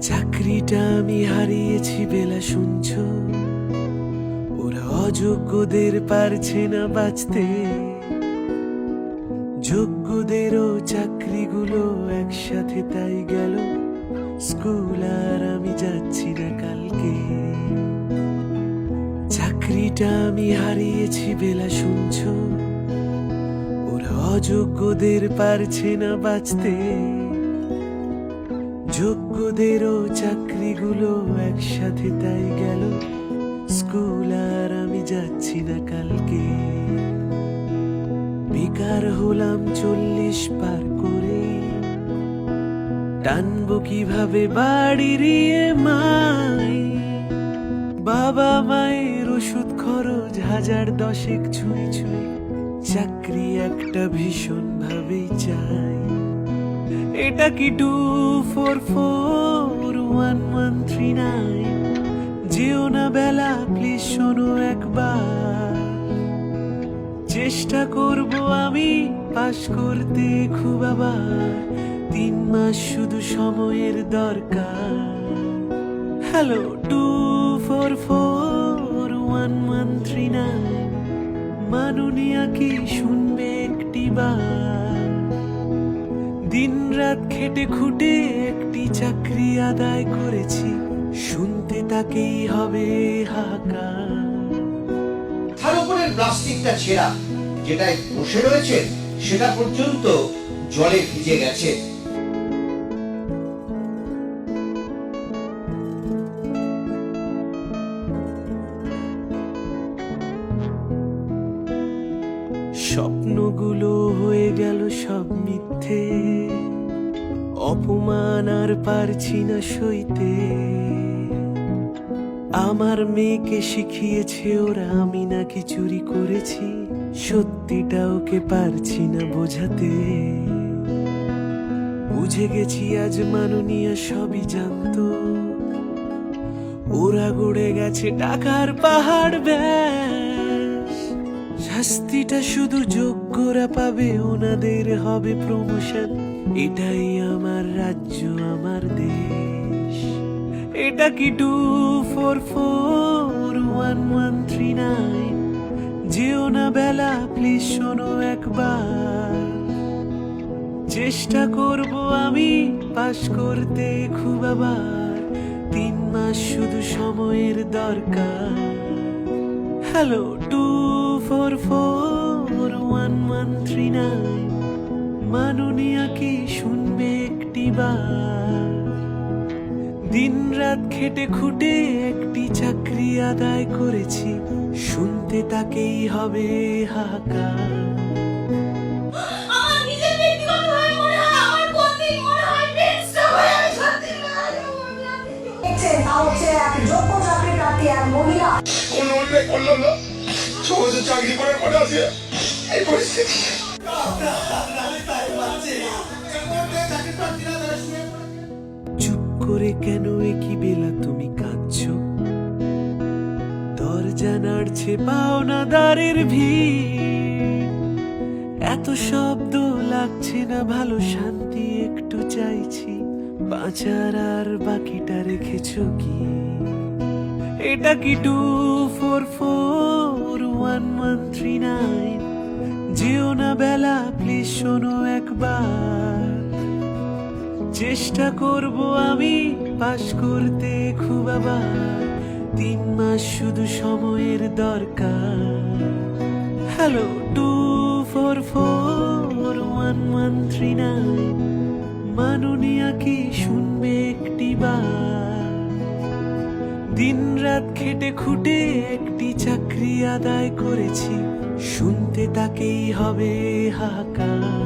চাকরিটা আমি হারিয়েছি বেলা শুনছ। ওরা অযোগ্যদের পারছে না বাঁচতে। যোগ্যদেরও চাকরিগুলো একসাথে তাই গেল। স্কুল আর আমি যাচ্ছি না কালকে। চাকরিটা আমি হারিয়েছি বেলা শুনছ। ওরা অযোগ্যদের পারছে না বাঁচতে। যোগ্যদেরও চাকরিগুলো একসাথে তাই গেল। স্কুল আর আমি যাচ্ছি না কালকে। বেকার হলাম চল্লিশ পার করে। টানবো কীভাবে বাড়ির মাই? বাবা মায়ের ওষুধ খরচ হাজার দশেক ছুঁই ছুঁই। চাকরি একটা ভীষণ ভাবেই চাই। এটা কি two four four one one three nine যেও না বেলা প্লিজ শোনো একবার। চেষ্টা করব আমি পাশ করতে খুব আবার। তিন মাস শুধু সময়ের দরকার। Hello two four four one one three nine মাননীয়া কি শুনবে একটি বার? দিন রাত খেটে খুঁটে একটি চাকরি আদায় করেছি। শুনতে তাকেই হবে হাকা তার প্লাস্টিকটা ছেঁড়া, যেটায় বসে রয়েছে, সেটা পর্যন্ত জলে ভিজে গেছে। স্বপ্নগুলো হয়ে গেল সব মিথ্যে। অপমান আর পারছি না সইতে। আমার মেয়েকে শিখিয়েছে ওরা, আমি নাকি চুরি করেছি। সত্যিটা ওকে পারছি না বোঝাতে। বুঝে গেছি আজ মাননীয় সবই জানতো। ওরা গড়ে গেছে টাকার পাহাড় ব্যাস। শাস্তিটা শুধু যোগ্যরা পাবে, ওনাদের হবে প্রমোশন এটাই আমার রাজ্য, আমার দেশ। এটা কি two four four one one three nine যেও না বেলা প্লিজ শোনো একবার। চেষ্টা করব আমি পাশ করতে খুব আবার। তিন মাস শুধু সময়ের দরকার। Hello two four four one one three nine মাননীয়া কি শুনবে একটি বার? দিন রাত খেটে খুঁটে একটি চাকরি আদায় করেছি শুনতে তাকেই হবে হাহাকার। তা হচ্ছে এক যোগ্য চাকরি প্রার্থী এক মহিলা। সহজে চাকরি করার পরে আছে। এই পরিস্থিতি। চুপ করে কেন একই বেলা তুমি কাঁদছো? দরজা নাড়ছে, পাওনা দ্বারের ভিড়। এত শব্দ লাগছে না, ভালো শান্তি একটু চাইছি। বাঁচার আর বাকিটা রেখেছ কি? এটা কি two four four one one three nine যেও না বেলা প্লিজ শোনো একবার। চেষ্টা করব আমি, পাশ করতে খুব আবার। তিন মাস শুধু সময়ের দরকার। Hello two four four one one three nine মাননীয়া কি শুনবে একটি বার? দিন রাত খেটে খুঁটে একটি চাকরি আদায় করেছি। শুনতে তাকেই হবে হাহাকার।